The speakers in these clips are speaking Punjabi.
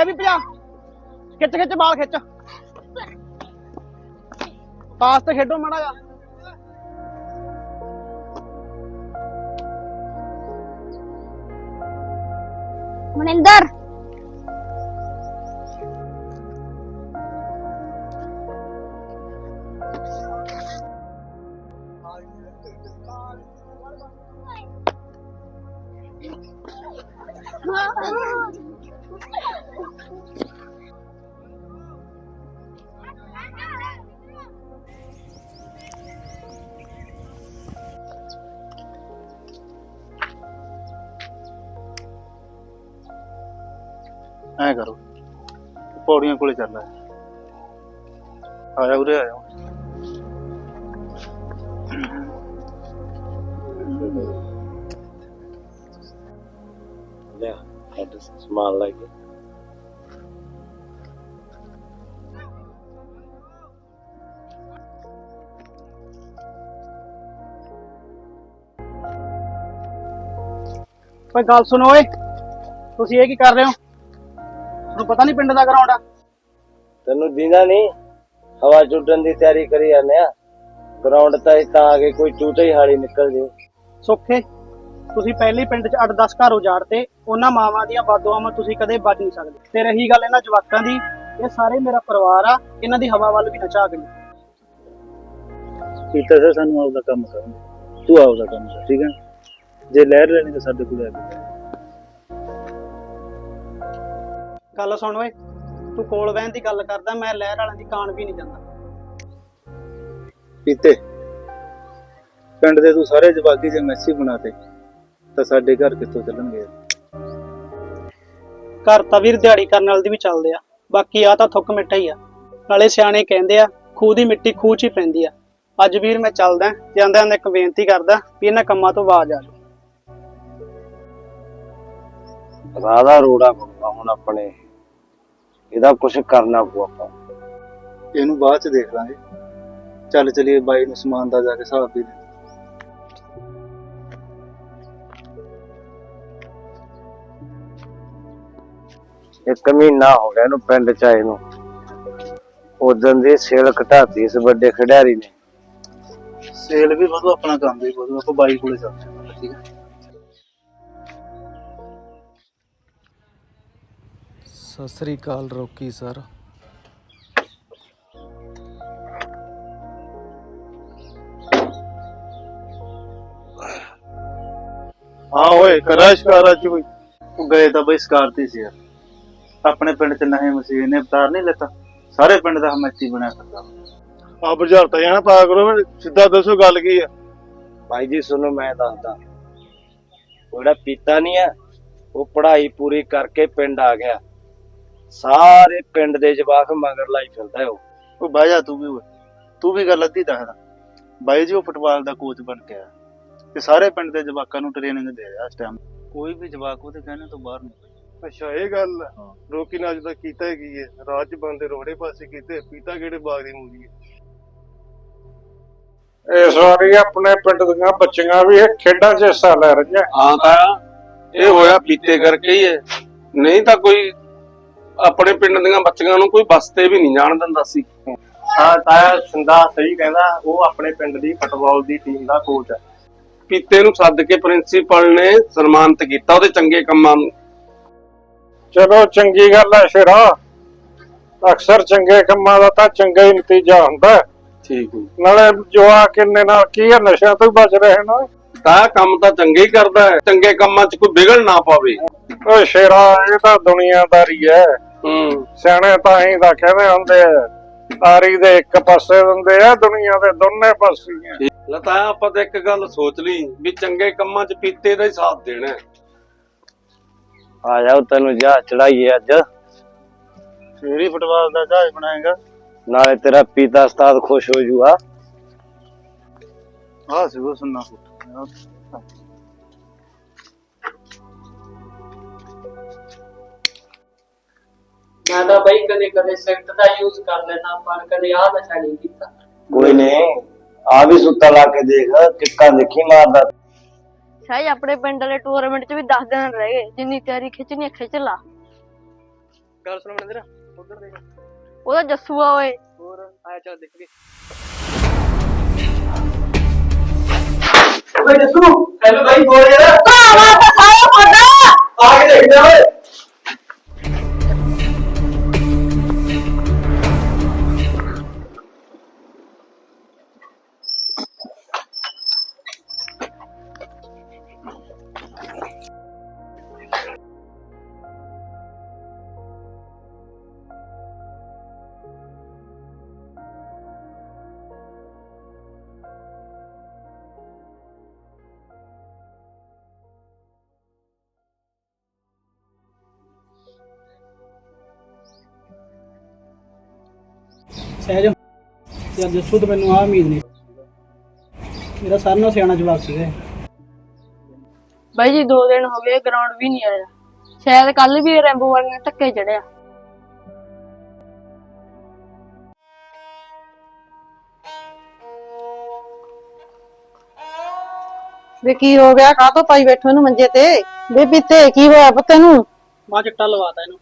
ਕਿ ਵੀ ਭਜਾ ਖਿੱਚ ਖਿੱਚ ਬਾਲ ਖਿੱਚ। ਪਾਸ ਤੇ ਖੇਡੋ ਮਾੜਾ ਜਾ ਮਨਿੰਦਰ। ਪੌੜੀਆਂ ਕੋਲੇ ਚੱਲ ਆ ਆਇਆ ਉਰੇ ਆਇਆ। ਲਿਆ ਹੱਦ ਸਮਾਨ ਲੈ ਕੇ। ਓਏ ਗੱਲ ਸੁਣੋ ਓਏ। ਤੁਸੀਂ ਇਹ ਕੀ ਕਰ ਰਹੇ ਹੋ? ਤੁਹਾਨੂੰ ਪਤਾ ਨਹੀਂ ਪਿੰਡ ਦਾ ਗਰਾਊਂਡ ਆ। ਤੈਨੂੰ ਦੀਦਾ ਨਹੀਂ। ਹਵਾ ਚੁੱਟਣ ਦੀ ਤਿਆਰੀ ਕਰੀ ਜਾਂਦੇ ਆ। ਗਰਾਊਂਡ ਤਾਂ ਇਸ ਤਾਂ ਆ ਕੇ ਕੋਈ ਚੂਟੇ ਹੀ ਹਾੜੀ ਨਿਕਲ ਜੇ। ਸੁੱਖੇ ਤੁਸੀਂ ਪਹਿਲੇ ਪਿੰਡ 'ਚ 8-10 ਘਰ ਉਜਾੜਤੇ ਉਹਨਾਂ ਮਾਵਾਂ ਦੀਆਂ ਬਾਦੂਆਵਾਂ ਤੁਸੀਂ ਕਦੇ ਬਚ ਨਹੀਂ ਸਕਦੇ। ਤੇ ਰਹੀ ਗੱਲ ਇਹਨਾਂ ਜਵਾਕਾਂ ਦੀ ਇਹ ਸਾਰੇ ਮੇਰਾ ਪਰਿਵਾਰ ਆ ਇਹਨਾਂ ਦੀ ਹਵਾ ਵੱਲ ਵੀ ਨਾ ਝਾਕ ਲਈ ਕੀਤਾ ਸਰ ਸਾਨੂੰ ਆਪਦਾ ਕੰਮ ਕਰਨ ਤੂੰ ਆਪਦਾ ਕੰਮ ਕਰ ਠੀਕ ਹੈ ਜੇ ਲਹਿਰ ਲੈਣੀ ਤਾਂ ਸਾਡੇ ਕੋਲ ਆ ਗੱਲ ਸੁਣ ਓਏ ਤੂੰ ਕੋਲ ਬਹਿਣ ਦੀ ਗੱਲ ਕਰਦਾ ਮੈਂ ਲਹਿਰ ਵਾਲਿਆਂ ਦੀ ਕਾਣ ਵੀ ਨਹੀਂ ਜਾਂਦਾ। ਪੀਤੇ ਪਿੰਡ ਦੇ ਤੂੰ ਸਾਰੇ ਜਵਾਗੀ ਜੇ ਮੈਸੀ ਬਣਾਤੇ ਤਾਂ ਸਾਡੇ ਘਰ ਕਿੱਥੋਂ ਚੱਲਣਗੇ? ਘਰ ਤਾਂ ਵੀਰ ਦਿਹਾੜੀ ਕਰਨ ਵਾਲੇ ਦੀ ਵੀ ਚੱਲਦੇ ਆ ਬਾਕੀ ਆ ਤਾਂ ਥੁੱਕ ਮਿੱਠਾ ਹੀ ਆ। ਨਾਲੇ ਸਿਆਣੇ ਕਹਿੰਦੇ ਆ ਖੂਹ ਦੀ ਮਿੱਟੀ ਖੂਹ 'ਚ ਹੀ ਪੈਂਦੀ ਆ। ਅੱਜ ਵੀਰ ਮੈਂ ਚੱਲਦਾ ਜਾਂਦਿਆਂ ਨੇ ਇੱਕ ਬੇਨਤੀ ਕਰਦਾ ਵੀ ਇਹਨਾਂ ਕੰਮਾਂ ਤੋਂ ਬਾਜ਼ ਆ ਜਾਓ। ਰਾਦਾ ਰੋੜਾ ਬਣੂਗਾ ਹੁਣ ਆਪਣੇ। ਇਹਦਾ ਕੁਝ ਕਰਨਾ ਪਊ ਆਪਾਂ। ਇਹਨੂੰ ਬਾਅਦ ਚ ਦੇਖ ਲਾਂਗੇ। ਚੱਲ ਚਲੀਏ ਬਾਈ ਨੂੰ ਸਮਾਨ ਦਾ ਜਾ ਕੇ ਹਿਸਾਬ ਵੀ ਦੇ। ਇੱਕ ਮਹੀਨਾ ਹੋ ਗਿਆ ਇਹਨੂੰ ਪਿੰਡ ਚ ਆਏ ਨੂੰ। ਉਦੋਂ ਦੀ ਸੇਲ ਘਟਾਤੀ ਇਸ ਵੱਡੇ ਖਿਡਾਰੀ ਨੇ। ਸੇਲ ਵੀ ਵਧੂ ਆਪਣਾ ਕੰਮ ਵੀ ਵਧੂ ਆਪਾਂ ਬਾਈ ਕੋਲੇ ਚੱਲਦੇ ਹਾਂ ਠੀਕ ਹੈ। ਸਤਿ ਸ੍ਰੀ ਅਕਾਲ ਰੋਕੀ ਸਰ। ਹਾਂ ਓਏ ਕਰਾ ਸ਼ਿਕਾਰਾ ਚ ਕੋਈ? ਗਏ ਤਾਂ ਬਈ ਸਕਾਰਤੀ ਸੀ ਯਾਰ। ਆਪਣੇ ਪਿੰਡ ਚ ਨਵੇਂ ਮਸੀਹ ਨੇ ਅਵਤਾਰ ਨਹੀਂ ਲੈਤਾ। ਸਾਰੇ ਪਿੰਡ ਦਾ ਹਮੈਤੀ ਬਣਿਆ ਫਿਰਦਾ। ਆ ਬੁਝਾਰਤਾ ਜਾਣਾ ਪਾ ਕਰੋ ਫਿਰ ਸਿੱਧਾ ਦੱਸੋ ਗੱਲ ਕੀ ਆ। ਭਾਈ ਜੀ ਸੁਣੋ ਮੈਂ ਦੱਸਦਾ। ਉਹ ਜਿਹੜਾ ਪੀਤਾ ਨਹੀਂ ਆ ਉਹ ਪੜ੍ਹਾਈ ਪੂਰੀ ਕਰਕੇ ਪਿੰਡ ਆ ਗਿਆ। ਸਾਰੇ ਪਿੰਡ ਦੇ ਜਵਾਕ ਮਗਰ ਲਾਈ ਫਿਰਦਾ ਉਹ। ਉਹ ਬਹਿ ਜਾ ਤੂੰ ਵੀ ਓਏ ਤੂੰ ਵੀ ਗੱਲ ਅੱਧੀ ਦੱਸਦਾ। ਬਾਈ ਜੀ ਉਹ ਫੁੱਟਬਾਲ ਦਾ ਕੋਚ ਬਣ ਕੇ ਆਇਆ। ਤੇ ਸਾਰੇ ਪਿੰਡ ਦੇ ਜਵਾਕਾਂ ਨੂੰ ਟ੍ਰੇਨਿੰਗ ਦੇ ਰਿਹਾ ਇਸ ਟਾਈਮ ਕੋਈ ਵੀ ਜਵਾਕ ਉਹਦੇ ਕਹਿਣੇ ਤੋਂ ਬਾਹਰ ਨਹੀਂ। ਅੱਛਾ ਇਹ ਗੱਲ ਆ। ਹਾਂ। ਰੋਕੀ ਨੇ ਅੱਜ ਤੱਕ ਕੀਤਾ ਹੀ ਕੀ ਹੈ? ਰਾਜ ਬੰਦੇ ਰੋੜੇ ਪਾਸੇ ਕੀਤੇ ਪੀਤਾ ਕਿਹੜੇ ਬਾਗ ਦੀ ਮੂਲੀ ਹੈ? ਇਸ ਵਾਰੀ ਆਪਣੇ ਪਿੰਡ ਦੀਆਂ ਬੱਚੀਆਂ ਵੀ ਇਹ ਖੇਡਾਂ 'ਚ ਹਿੱਸਾ ਲੈ ਰਹੀਆਂ। ਹਾਂ ਤਾਂ ਇਹ ਹੋਇਆ ਪੀਤੇ ਕਰਕੇ ਹੀ ਹੈ। ਨਹੀਂ ਤਾਂ ਕੋਈ ਆਪਣੇ ਪਿੰਡ ਦੀਆਂ ਬੱਚੀਆਂ ਨੂੰ ਕੋਈ ਬਸਤੇ ਵੀ ਨਹੀਂ ਜਾਣ ਦਿੰਦਾ ਸੀ। ਹਾਂ ਤਾਇਆ ਸਿੰਦਾ ਸਹੀ ਕਹਿੰਦਾ ਉਹ ਆਪਣੇ ਪਿੰਡ ਦੀ ਫੁੱਟਬਾਲ ਦੀ ਟੀਮ ਦਾ ਕੋਚ ਹੈ ਪੀਤੇ ਨੂੰ ਸੱਦ ਕੇ ਪ੍ਰਿੰਸੀਪਲ ਨੇ ਸਨਮਾਨਿਤ ਕੀਤਾ ਉਹਦੇ ਚੰਗੇ ਕੰਮਾਂ ਨੂੰ। ਚਲੋ ਚੰਗੀ ਗੱਲ ਹੈ ਸ਼ੇਰਾ। ਅਕਸਰ ਚੰਗੇ ਕੰਮਾਂ ਦਾ ਤਾਂ ਚੰਗਾ ਹੀ ਨਤੀਜਾ ਹੁੰਦਾ। ਠੀਕ ਹੈ। ਨਾਲੇ ਜਵਾ ਕਿੰਨੇ ਨਾਲ ਕੀ ਹੈ ਨਸ਼ਿਆਂ ਤੋਂ ਬਚ ਰਹੇ ਨੇ। ਤਾਂ ਕੰਮ ਤਾਂ ਚੰਗੇ ਹੀ ਕਰਦਾ ਹੈ ਚੰਗੇ ਕੰਮਾਂ 'ਚ ਕੋਈ ਵਿਗੜ ਨਾ ਪਾਵੇ। ਓਏ ਸ਼ੇਰਾ ਇਹ ਤਾਂ ਦੁਨੀਆਦਾਰੀ ਹੈ। ਹੂੰ ਸਿਆਣੇ ਤਾਂ ਹੀ ਤਾਂ ਕਹਿੰਦੇ ਹੁੰਦੇ ਆ ਤਾਰੀ ਦੇ ਇੱਕ ਪਾਸੇ ਦਿੰਦੇ ਆ ਦੁਨੀਆ ਦੇ ਦੋਨੇ ਪਾਸੇ। ਲਤਾ ਆਪਾਂ ਤਾਂ ਇੱਕ ਗੱਲ ਸੋਚ ਲਈ ਵੀ ਚੰਗੇ ਕੰਮਾਂ 'ਚ ਪੀਤੇ ਦਾ ਹੀ ਸਾਥ ਦੇਣਾ ਹੈ। ਆ ਜਾਓ ਤੈਨੂੰ ਜਾ ਚੜਾਈਏ ਅੱਜ ਫੇਰ ਹੀ ਫੁੱਟਬਾਲ ਦਾ ਜਹਾਜ਼ ਬਣਾਏਗਾ ਨਾਲੇ ਤੇਰਾ ਪੀਤਾ ਉਸਤਾਦ ਖੁਸ਼ ਹੋ ਜੂਗਾ ਆਹ ਸੀ ਉਹ ਸੁਣਨਾ ਪੁੱਤ ਮੈਂ ਤਾਂ ਬਈ ਕਦੇ ਕਦੇ ਸੈਕਟ ਦਾ ਯੂਜ਼ ਕਰ ਲੈਣਾ ਪਰ ਕਦੇ ਆਹ ਨਸ਼ਾ ਨਹੀਂ ਕੀਤਾ। ਕੋਈ ਨਹੀਂ ਆ ਵੀ ਸੁੱਤਾ ਲਾ ਕੇ ਦੇਖ ਕਿੱਕਾਂ ਦੇਖੀ ਮਾਰਦਾ। ਸ਼ਾਇਦ ਆਪਣੇ ਪਿੰਡ ਵਾਲੇ ਟੂਰਨਾਮੈਂਟ 'ਚ ਵੀ 10 ਦਿਨ ਰਹਿ ਗਏ ਜਿੰਨੀ ਤਿਆਰੀ ਖਿੱਚਣੀ ਹੈ ਖਿੱਚ ਲਾ। ਗੱਲ ਸੁਣ ਮਨਿੰਦਰ ਉਧਰ ਦੇਖ। ਉਹਦਾ ਜੱਸੂ ਆ ਓਏ। ਹੋਰ ਆਇਆ ਚੱਲ ਦੇਖ ਕੇ। ਓਏ ਜੱਸੂ ਹੈਲੋ ਭਾਈ ਬੋਲ ਯਾਰ। ਆਵਾ ਤਾਂ ਸਾਰਾ ਫੋਟਾ ਆ ਕੇ ਦੇਖ ਜਾ ਓਏ। ਸਹਿਜ ਯਾਰ ਜੱਸੂ ਤੋਂ ਮੈਨੂੰ ਆ ਉਮੀਦ ਨਹੀਂ ਮੇਰਾ ਸਾਰਿਆਂ ਨਾਲੋਂ ਸਿਆਣਾ ਜਵਾਬ ਸੀਗਾ ਇਹ। ਬਾਈ ਜੀ 2 ਦਿਨ ਹੋ ਗਏ ਗਰਾਊਂਡ ਵੀ ਨਹੀਂ ਆਇਆ। ਸ਼ਾਇਦ ਕੱਲ ਵੀ ਰੈਂਬੋ ਵਾਲੇ ਨੇ ਧੱਕੇ ਚੜਿਆ ਵੇ ਕੀ ਹੋ ਗਿਆ? ਕਾਹਤੋਂ ਪਾਈ ਬੈਠੋ ਇਹਨੂੰ ਮੰਜੇ ਤੇ? ਵੇ ਪਿੱਤੇ ਕੀ ਹੋਇਆ ਪੁੱਤ ਨੂੰ ਮਾਂ ਚਿੱਟਾ ਲਵਾਤਾ ਇਹਨੂੰ।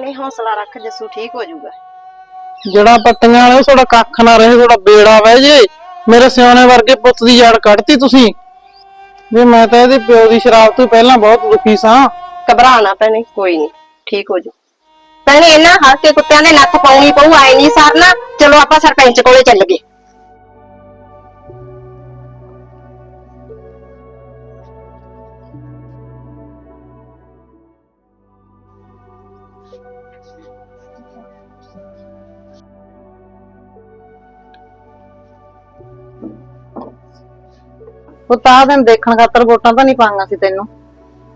ਨਹੀਂ ਹੌਸਲਾ ਰੱਖ ਜੱਸੂ ਠੀਕ ਹੋ ਜਾਊਗਾ। ਜੜਾ ਪੱਤੀਆਂ ਵਾਲੇ ਤੁਹਾਡਾ ਕੱਖ ਨਾ ਰਹੇ ਤੁਹਾਡਾ ਬੇੜਾ ਵਹਿ ਜੇ। ਮੇਰੇ ਸਿਆਣੇ ਵਰਗੇ ਪੁੱਤ ਦੀ ਜੜ ਕੱਢਤੀ ਤੁਸੀਂ। ਵੀ ਮੈਂ ਤਾਂ ਇਹਦੇ ਪਿਓ ਦੀ ਸ਼ਰਾਬ ਤੋਂ ਪਹਿਲਾਂ ਬਹੁਤ ਦੁਖੀ ਸਾਂ। ਘਬਰਾਣਾ ਪੈਣੇ ਕੋਈ ਨਹੀਂ ਠੀਕ ਹੋ ਜਾਊ। ਭੈਣੇ ਇਹਨਾਂ ਹਲਕੇ ਕੁੱਤਿਆਂ ਦੇ ਨੱਥ ਪਾਉਣੀ ਪਊ ਆਏ ਨਹੀਂ ਸਰਨਾ। ਚਲੋ ਆਪਾਂ ਸਰਪੰਚ ਕੋਲੇ ਚੱਲ ਗਏ। ਪੁੱਤ ਆਹ ਦਿਨ ਦੇਖਣ ਖਾਤਰ ਵੋਟਾਂ ਤਾਂ ਨਹੀਂ ਪਾਈਆਂ ਸੀ ਤੈਨੂੰ।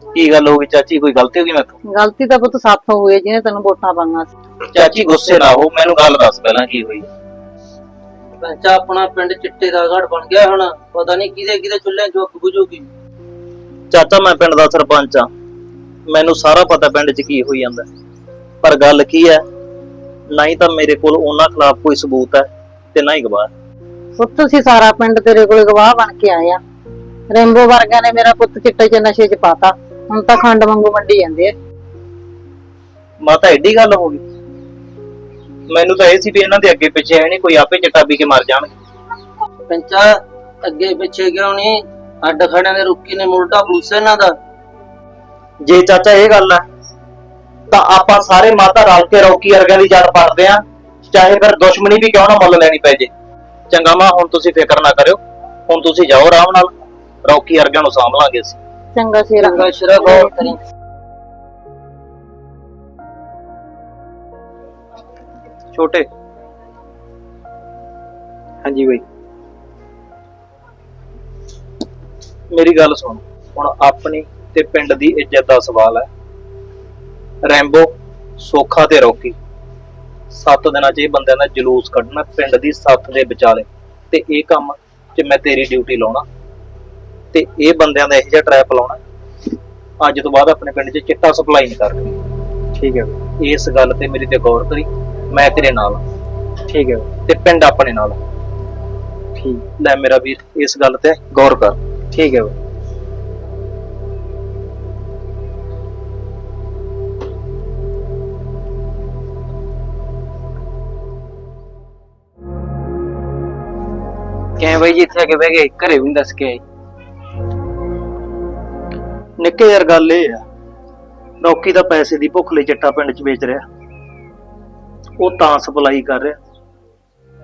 ਕੀ ਗੱਲ ਹੋ ਗਈ ਚਾਚੀ? ਕੋਈ ਗਲਤੀ ਹੋ ਗਈ ਮੈਥੋਂ? ਗਲਤੀ ਤਾਂ ਪੁੱਤ ਸਾਥੋਂ ਹੋਈ ਹੈ ਜਿਹਨੇ ਤੈਨੂੰ ਵੋਟਾਂ ਪਾਈਆਂ ਸੀ। ਚਾਚੀ ਗੁੱਸੇ ਨਾ ਹੋ। ਮੈਨੂੰ ਗੱਲ ਦੱਸ ਪਹਿਲਾਂ ਕੀ ਹੋਈ। ਪੰਚਾ ਆਪਣਾ ਪਿੰਡ ਚਿੱਟੇ ਦਾ ਘੜ ਬਣ ਗਿਆ ਹੁਣ। ਪਤਾ ਨਹੀਂ ਕਿਹਦੇ ਕਿਹਦੇ ਚੁੱਲ੍ਹੇ ਚੁੱਕ ਬੁਝੂਗੀ। ਚਾਚਾ ਮੈਂ ਪਿੰਡ ਦਾ ਸਰਪੰਚ ਆ ਮੈਨੂੰ ਸਾਰਾ ਪਤਾ ਪਿੰਡ 'ਚ ਕੀ ਹੋਈ ਜਾਂਦਾ। ਪਰ ਗੱਲ ਕੀ ਹੈ? ਨਾ ਹੀ ਤਾਂ ਮੇਰੇ ਕੋਲ ਉਹਨਾਂ ਖਿਲਾਫ ਕੋਈ ਸਬੂਤ ਹੈ ਤੇ ਨਾ ਹੀ ਗਵਾਹ। ਪੁੱਤ ਅਸੀਂ ਸਾਰਾ ਪਿੰਡ ਤੇਰੇ ਕੋਲੇ ਗਵਾਹ ਬਣ ਕੇ ਆਏ ਆ ਰੈਂਬੋ ਵਰਗਿਆਂ ਨੇ ਮੇਰਾ ਪੁੱਤ ਚਿੱਟੇ 'ਚ ਨਸ਼ੇ 'ਚ ਪਾਤਾ। ਹੁਣ ਤਾਂ ਖੰਡ ਵਾਂਗੂ ਮੰਡੀ ਜਾਂਦੇ ਆ। ਮਾਤਾ ਐਡੀ ਗੱਲ ਹੋ ਗਈ। ਮੈਨੂੰ ਤਾਂ ਇਹ ਸੀ ਵੀ ਇਹਨਾਂ ਦੇ ਅੱਗੇ ਪਿੱਛੇ ਹੈ ਨਹੀਂ ਕੋਈ ਆਪੇ ਚਟਾ ਪੀ ਕੇ ਮਰ ਜਾਣਗੇ। ਪੰਚਾ ਅੱਗੇ ਪਿੱਛੇ ਕਿਉਂ ਨਹੀਂ? ਅੱਡ ਖੜਿਆਂ ਦੇ ਰੁੱਕੀ ਨੇ ਮੁਲਟਾ ਫਲੂਸ ਇਹਨਾਂ ਦਾ। ਜੇ ਚਾਚਾ ਇਹ ਗੱਲ ਹੈ ਤਾਂ ਆਪਾਂ ਸਾਰੇ ਮਾਤਾ ਰਲ ਕੇ ਰੌਕੀ ਵਰਗਿਆਂ ਦੀ ਜੜ ਪੜਦੇ ਆ ਚਾਹੇ ਫਿਰ ਦੁਸ਼ਮਣੀ ਵੀ ਕਿਉਂ ਨਾ ਮੁੱਲ ਲੈਣੀ ਪੈ ਜੇ। ਚੰਗਾ ਮਾਂ ਹੁਣ ਤੁਸੀਂ ਫਿਕਰ ਨਾ ਕਰਿਓ। ਹੁਣ ਤੁਸੀਂ ਜਾਓ ਆਰਾਮ ਨਾਲ। ਰੌਕੀ ਵਰਗਿਆਂ ਨੂੰ ਸਾਂਭ ਲਾਂਗੇ ਅਸੀਂ। ਚੰਗਾ ਸ਼ੇਰਾ ਚੰਗਾ ਸ਼ਰਾ ਗੌਰ ਕਰੀ। ਛੋਟੇ। ਹਾਂਜੀ ਬਈ। ਮੇਰੀ ਗੱਲ ਸੁਣ। ਹੁਣ ਆਪਣੀ ਤੇ ਪਿੰਡ ਦੀ ਇੱਜ਼ਤ ਦਾ ਸਵਾਲ ਹੈ। ਰੈਂਬੋ ਸੋਖਾ ਤੇ ਰੌਕੀ। ਸੱਤ ਦਿਨਾਂ 'ਚ ਇਹ ਬੰਦਿਆਂ ਦਾ ਜਲੂਸ ਕੱਢਣਾ ਪਿੰਡ ਦੀ ਸੱਤ ਦੇ ਵਿਚਾਲੇ। ਤੇ ਇਹ ਕੰਮ 'ਚ ਮੈਂ ਤੇਰੀ ਡਿਊਟੀ ਲਾਉਣਾ। ਤੇ ਇਹ ਬੰਦਿਆਂ ਦਾ ਇਹੋ ਜਿਹਾ ਟਰੈਪ ਲਾਉਣਾ। ਅੱਜ ਤੋਂ ਬਾਅਦ ਆਪਣੇ ਪਿੰਡ 'ਚ ਚਿੱਟਾ ਸਪਲਾਈ ਨਹੀਂ ਕਰਨੀ ਠੀਕ ਹੈ। ਇਸ ਗੱਲ ਤੇ ਮੇਰੀ ਤੇ ਗੌਰ ਕਰੀ। ਮੈਂ ਤੇਰੇ ਨਾਲ। ਠੀਕ ਹੈ। ਤੇ ਪਿੰਡ ਆਪਣੇ ਨਾਲ ਠੀਕ। ਲੈ ਮੇਰਾ ਵੀਰ ਇਸ ਗੱਲ ਤੇ ਗੌਰ ਕਰ। ਠੀਕ ਹੈ। ਕਿਵੇਂ ਬਾਈ ਜੀ ਇੱਥੇ ਆ ਕੇ ਬਹਿ ਗਏ? ਘਰੇ ਵੀ ਨੀ ਦੱਸ ਕੇ ਆਏ। ਨਿੱਕੇ ਯਾਰ ਗੱਲ ਇਹ ਆ ਰੌਕੀ ਦਾ ਪੈਸੇ ਦੀ ਭੁੱਖ ਲਈ ਚਿੱਟਾ ਪਿੰਡ 'ਚ ਵੇਚ ਰਿਹਾ। ਉਹ ਤਾਂ ਸਪਲਾਈ ਕਰ ਰਿਹਾ।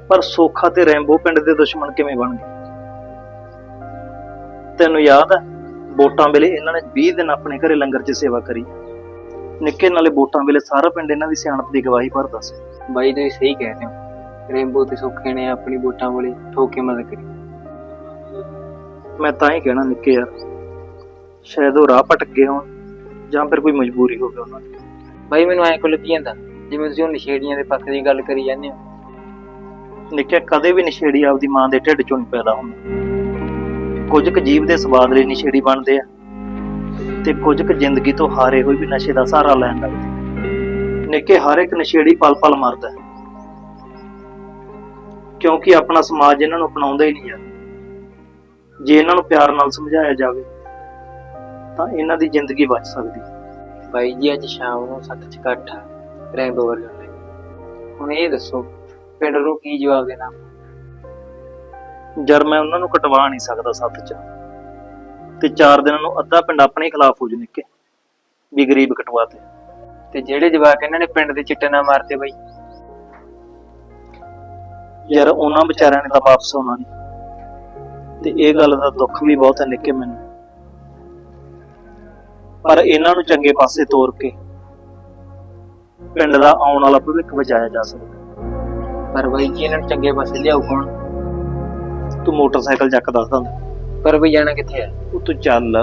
ਪਰ ਸੋਖਾ ਤੇ ਰੈਂਬੋ ਪਿੰਡ ਦੇ ਦੁਸ਼ਮਣ ਕਿਵੇਂ ਬਣ ਗਏ? ਤੈਨੂੰ ਯਾਦ ਹੈ ਵੋਟਾਂ ਵੇਲੇ ਇਹਨਾਂ ਨੇ 20 ਦਿਨ ਆਪਣੇ ਘਰੇ ਲੰਗਰ 'ਚ ਸੇਵਾ ਕਰੀ। ਨਿੱਕੇ ਨਾਲੇ ਵੋਟਾਂ ਵੇਲੇ ਸਾਰਾ ਪਿੰਡ ਇਹਨਾਂ ਦੀ ਸਿਆਣਪ ਦੀ ਗਵਾਹੀ ਭਰਦਾ ਸੀ। ਬਾਈ ਤੁਸੀਂ ਸਹੀ ਕਹਿ ਰਹੇ ਹੋ। ਰੇਨਬੋ ਤੇ ਸੁੱਖੇ ਨੇ ਆਪਣੀ ਵੋਟਾਂ ਵਾਲੇ ਠੋਕੇ ਮਦਦ ਕਰੀ। ਮੈਂ ਤਾਂ ਹੀ ਕਹਿਣਾ ਨਿੱਕੇ ਯਾਰ ਸ਼ਾਇਦ ਉਹ ਰਾਹ ਭਟਕ ਗਏ ਹੋਣ ਜਾਂ ਫਿਰ ਕੋਈ ਮਜਬੂਰੀ ਹੋ ਗਈ ਉਹਨਾਂ ਦੀ ਬਾਈ ਮੈਨੂੰ ਐਂ ਕੁਲਪੀ ਜਾਂਦਾ ਜਿਵੇਂ ਤੁਸੀਂ ਉਹ ਨਸ਼ੇੜੀਆਂ ਦੇ ਪੱਖ ਦੀ ਗੱਲ ਕਰੀ ਜਾਂਦੇ ਹੋ। ਨਿੱਕਿਆ ਕਦੇ ਵੀ ਨਸ਼ੇੜੀ ਆਪਦੀ ਮਾਂ ਦੇ ਢਿੱਡ ਚੋਂ ਨਹੀਂ ਪੈਦਾ ਹੁੰਦਾ। ਕੁਝ ਕੁ ਜੀਵ ਦੇ ਸਵਾਦ ਲਈ ਨਸ਼ੇੜੀ ਬਣਦੇ ਆ ਤੇ ਕੁਝ ਕੁ ਜ਼ਿੰਦਗੀ ਤੋਂ ਹਾਰੇ ਹੋਏ ਵੀ ਨਸ਼ੇ ਦਾ ਸਹਾਰਾ ਲੈਣ ਲੱਗਦੇ ਨਿੱਕੇ ਹਰ ਇੱਕ ਨਸ਼ੇੜੀ ਪਲ ਪਲ ਮਰਦਾ ਹੈ। ਕਿਉਂਕਿ ਆਪਣਾ ਸਮਾਜ ਇਹਨਾਂ ਨੂੰ ਅਪਣਾਉਂਦਾ ਹੀ ਨਹੀਂ ਯਾਰ। ਜੇ ਇਹਨਾਂ ਨੂੰ ਪਿਆਰ ਨਾਲ ਸਮਝਾਇਆ ਜਾਵੇ ਤਾਂ ਇਹਨਾਂ ਦੀ ਜ਼ਿੰਦਗੀ ਬਚ ਸਕਦੀ। ਬਾਈ ਜੀ ਅੱਜ ਸ਼ਾਮ ਨੂੰ ਸੱਤ ਚ ਇਕੱਠ ਆ ਰੈਂਬੋ ਵਰਗਾ ਲਈ। ਹੁਣ ਇਹ ਦੱਸੋ ਪਿੰਡ ਨੂੰ ਕੀ ਜਵਾਬ ਦੇਣਾ? ਜਦ ਮੈਂ ਉਹਨਾਂ ਨੂੰ ਕਟਵਾ ਨਹੀਂ ਸਕਦਾ ਸੱਤ ਚ ਤੇ ਚਾਰ ਦਿਨਾਂ ਨੂੰ ਅੱਧਾ ਪਿੰਡ ਆਪਣੇ ਖਿਲਾਫ ਹੋ ਜੂ ਨਿੱਕੇ ਵੀ ਗਰੀਬ ਕਟਵਾਤੇ। ਤੇ ਜਿਹੜੇ ਜਵਾਕ ਇਹਨਾਂ ਨੇ ਪਿੰਡ ਦੇ ਚਿੱਟੇ ਨਾ ਮਾਰਤੇ ਬਾਈ? ਯਾਰ ਉਹਨਾਂ ਵਿਚਾਰਿਆਂ ਨੇ ਤਾਂ ਵਾਪਸ ਆਉਣਾ ਨਹੀਂ ਤੇ ਇਹ ਗੱਲ ਦਾ ਦੁੱਖ ਵੀ ਬਹੁਤ ਹੈ ਨਿੱਕੇ ਮੈਨੂੰ। ਪਰ ਇਹਨਾਂ ਨੂੰ ਚੰਗੇ ਪਾਸੇ ਤੋਰ ਕੇ ਪਿੰਡ ਦਾ ਆਉਣ ਵਾਲਾ ਭਵਿੱਖ ਬਚਾਇਆ ਜਾ ਸਕਦਾ ਪਰ ਬਾਈ ਜੀ ਇਹਨਾਂ ਨੂੰ ਚੰਗੇ ਪਾਸੇ ਲਿਆਉ ਕੌਣ? ਤੂੰ ਮੋਟਰਸਾਈਕਲ ਚੱਕ ਦੱਸਦਾ। ਪਰ ਬਈ ਜਾਣਾ ਕਿੱਥੇ ਹੈ? ਉਹ ਤੂੰ ਚੱਲ।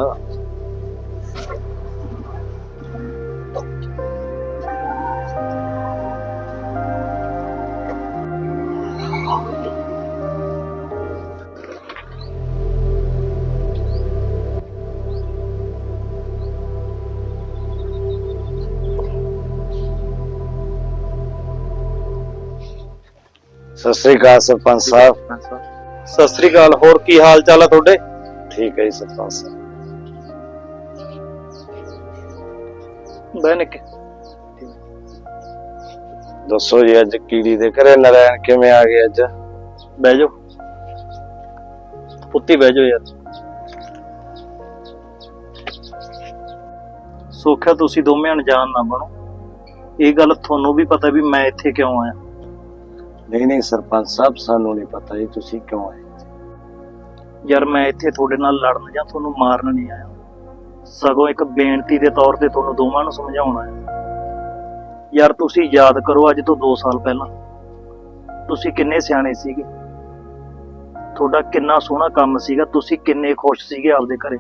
ਸਤਿ ਸ੍ਰੀ ਅਕਾਲ ਸਰਪੰਚ ਸਾਹਿਬ। ਸਤਿ ਸ੍ਰੀ ਅਕਾਲ ਹੋਰ ਕੀ ਹਾਲ ਚਾਲ ਆ ਤੁਹਾਡੇ? ਠੀਕ ਹੈ ਜੀ ਸਰਪੰਚ ਸਾਹਿਬ। ਬਹਿ ਨਿੱਕੇ ਦੱਸੋ ਜੀ ਅੱਜ ਕੀੜੀ ਦੇ ਘਰੇ ਨਰਾਇਣ ਕਿਵੇਂ ਆ ਗਏ ਅੱਜ? ਬਹਿ ਜਾਓ। ਉੱਤੀ ਬਹਿ ਜਾਓ ਯਾਰ। ਸੋਖਿਆ ਤੁਸੀਂ ਦੋਵੇਂ ਅਣਜਾਣ ਨਾ ਬਣੋ। ਇਹ ਗੱਲ ਤੁਹਾਨੂੰ ਵੀ ਪਤਾ ਵੀ ਮੈਂ ਇੱਥੇ ਕਿਉਂ ਆਇਆ। ਨਹੀਂ ਨਹੀਂ ਸਰਪੰਚ ਸਾਹਿਬ, ਸਾਨੂੰ ਨਹੀਂ ਪਤਾ ਜੀ, ਤੁਸੀਂ ਕਿਉਂ ਆਏ ਯਾਰ ਮੈਂ ਇੱਥੇ ਤੁਹਾਡੇ ਨਾਲ ਲੜਨ ਜਾਂ ਤੁਹਾਨੂੰ ਮਾਰਨ ਨਹੀਂ ਆਇਆ। ਸਗੋਂ ਇੱਕ ਬੇਨਤੀ ਦੇ ਤੌਰ ਤੇ ਤੁਹਾਨੂੰ ਦੋਵਾਂ ਨੂੰ ਸਮਝਾਉਣ ਆਇਆ। ਯਾਰ ਤੁਸੀਂ ਯਾਦ ਕਰੋ ਅੱਜ ਤੋਂ 2 ਸਾਲ ਪਹਿਲਾਂ। ਤੁਸੀਂ ਕਿੰਨੇ ਸਿਆਣੇ ਸੀਗੇ? ਤੁਹਾਡਾ ਕਿੰਨਾ ਸੋਹਣਾ ਕੰਮ ਸੀਗਾ, ਤੁਸੀਂ ਕਿੰਨੇ ਖੁਸ਼ ਸੀਗੇ ਆਪਦੇ ਘਰੇ?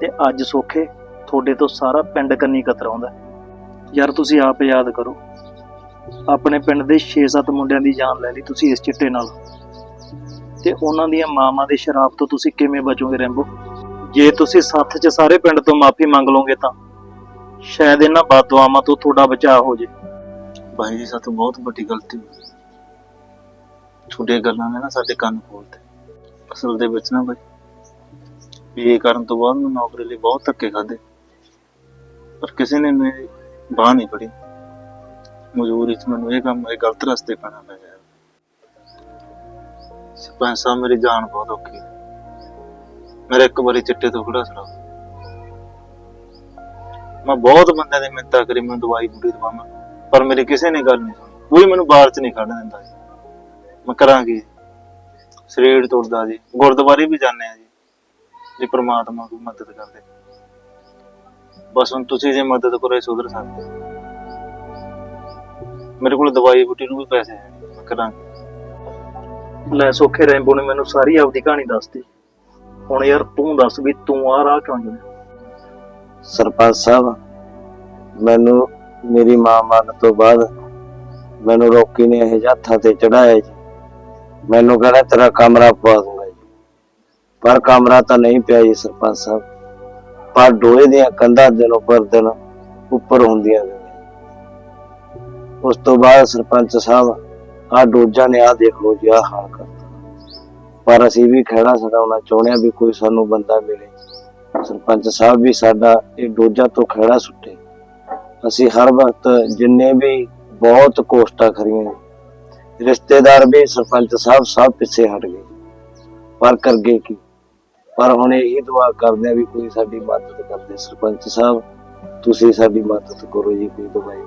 ਤੇ ਅੱਜ ਸੋਖੇ ਤੁਹਾਡੇ ਤੋਂ ਸਾਰਾ ਪਿੰਡ ਕੰਨੀ ਕਤਰਾਉਂਦਾ। ਯਾਰ ਤੁਸੀਂ ਆਪ ਯਾਦ ਕਰੋ ਆਪਣੇ ਪਿੰਡ ਦੇ 6-7 ਮੁੰਡਿਆਂ ਦੀ ਜਾਨ ਲੈ ਲਈ ਤੁਸੀਂ ਇਸ ਚਿੱਟੇ ਨਾਲ। ਤੇ ਉਹਨਾਂ ਦੀਆਂ ਮਾਵਾਂ ਦੇ ਸ਼ਰਾਬ ਤੋਂ ਤੁਸੀਂ ਕਿਵੇਂ ਬਚੋਗੇ ਰੈਂਬੋ? ਜੇ ਤੁਸੀਂ ਸੱਥ 'ਚ ਸਾਰੇ ਪਿੰਡ ਤੋਂ ਮਾਫੀ ਮੰਗ ਲਓਗੇ ਤਾਂ ਸ਼ਾਇਦ ਇਹਨਾਂ ਬਦਦੁਆਵਾਂ ਤੋਂ ਤੁਹਾਡਾ ਬਚਾਅ ਹੋ ਜੇ। ਭਾਈ ਜੀ ਸਾਤੋਂ ਬਹੁਤ ਵੱਡੀ ਗਲਤੀ ਹੋਈ। ਤੁਹਾਡੀਆਂ ਗੱਲਾਂ ਨੇ ਨਾ ਸਾਡੇ ਕੰਨ ਖੋਲਤੇ। ਅਸਲ ਦੇ ਵਿੱਚ ਨਾ ਭਾਈ ਇਹ ਕਰਨ ਤੋਂ ਬਾਅਦ ਮੈਂ ਨੌਕਰੀ ਲਈ ਬਹੁਤ ਧੱਕੇ ਖਾਦੇ ਪਰ ਕਿਸੇ ਨੇ ਮੇਰੀ ਬਾਹ ਨਹੀਂ ਫੜੀ। ਮਜਬੂਰੀ 'ਚ ਮੈਨੂੰ ਇਹ ਕੰਮ, ਇਹ ਗਲਤ ਰਸਤੇ ਪੈਣਾ ਪੈ ਗਿਆ। ਸਰਪੰਚ ਸਾਹਿਬ, ਮੇਰੀ ਜਾਨ ਬਹੁਤ ਔਖੀ ਹੈ। ਮੇਰਾ ਇੱਕ ਵਾਰੀ ਚਿੱਟੇ ਤੋਂ ਖੜਾ ਛੜਾ ਮੈਂ ਬਹੁਤ ਬੰਦਿਆਂ ਦੀ ਮਿੰਤਾ ਕਰੀ, ਮੈਨੂੰ ਦਵਾਈ ਬੂਟੀ ਦਵਾਵਾਂ ਪਰ ਮੇਰੀ ਕਿਸੇ ਨੇ ਗੱਲ ਨਹੀਂ ਸੁਣੀ। ਕੋਈ ਮੈਨੂੰ ਬਾਹਰ ਚ ਨਹੀਂ ਕੱਢ ਦਿੰਦਾ ਜੀ। ਮੈਂ ਕਰਾਂਗੀ ਸਰੀਰ ਟੁੱਟਦਾ ਜੀ। ਗੁਰਦੁਆਰੇ ਵੀ ਜਾਂਦੇ ਆ ਜੀ। ਜੇ ਪ੍ਰਮਾਤਮਾ ਕੋਈ ਮਦਦ ਕਰਦੇ। ਬਸ ਹੁਣ ਤੁਸੀਂ ਜੇ ਮਦਦ ਕਰੋ, ਇਹ ਸੁਧਰ ਸਕਦੇ। ਮੇਰੇ ਕੋਲ ਦਵਾਈ ਬੂਟੀ ਨੂੰ ਵੀ ਪੈਸੇ ਹੈ ਨਹੀਂ, ਮੈਂ ਲੈ ਸੋਖੇ ਰੈਂਬੋ ਨੇ ਮੈਨੂੰ ਸਾਰੀ ਆਪਦੀ ਕਹਾਣੀ ਦੱਸਤੀ। ਹੁਣ ਯਾਰ ਤੂੰ ਦੱਸ ਵੀ ਤੂੰ ਆ ਰਾਹ ਕਿਉਂ ਚੁਣਿਆ? ਸਰਪੰਚ ਸਾਹਿਬ ਮੈਨੂੰ ਮੇਰੀ ਮਾਂ ਮਰਨ ਤੋਂ ਬਾਅਦ ਮੈਨੂੰ ਰੋਕੀ ਨੇ ਇਹ ਹੱਥਾਂ ਤੇ ਚੜਾਇਆ ਜੀ। ਮੈਨੂੰ ਕਹਿੰਦਾ ਤੇਰਾ ਕਮਰਾ ਪਵਾ ਦੂੰਗਾ ਜੀ? ਪਰ ਕਮਰਾ ਤਾਂ ਨਹੀਂ ਪਿਆ ਜੀ ਸਰਪੰਚ ਸਾਹਿਬ। ਪਰ ਡੋਏ ਦੀਆਂ ਕੰਧਾਂ ਦਿਨੋਂ ਪਰ ਦਿਨ ਉੱਪਰ ਹੁੰਦੀਆਂ ਗਈਆਂ ਉਸ ਤੋਂ ਬਾਅਦ ਸਰਪੰਚ ਸਾਹਿਬ ਆ ਡੋਜਾ ਨੇ ਆ ਦੇਖ ਲਓ ਜੀ ਆ ਹਾਲ ਕਰਤਾ ਪਰ ਅਸੀਂ ਵੀ ਖੜਾ ਛਡਾਉਣਾ ਚਾਹੁੰਦੇ ਹਾਂ ਵੀ ਕੋਈ ਸਾਨੂੰ ਬੰਦਾ ਮਿਲੇ। ਸਰਪੰਚ ਸਾਹਿਬ ਵੀ ਸਾਡਾ ਇਹ ਡੋਜਾ ਤੋਂ ਖੜਾ ਸੁੱਟੇ। ਅਸੀਂ ਹਰ ਵਕਤ ਜਿੰਨੇ ਵੀ ਬਹੁਤ ਕੋਸ਼ਟਾਂ ਕਰੀਆਂ ਰਿਸ਼ਤੇਦਾਰ ਵੀ ਸਰਪੰਚ ਸਾਹਿਬ ਸਭ ਪਿੱਛੇ ਹਟ ਗਏ। ਪਰ ਕਰ ਗਏ ਕੀ? ਪਰ ਹੁਣ ਇਹੀ ਦੁਆ ਕਰਦੇ ਆ ਵੀ ਕੋਈ ਸਾਡੀ ਮਦਦ ਕਰਦੇ। ਸਰਪੰਚ ਸਾਹਿਬ, ਤੁਸੀਂ ਸਾਡੀ ਮਦਦ ਕਰੋ ਜੀ, ਕੋਈ ਦਵਾਈ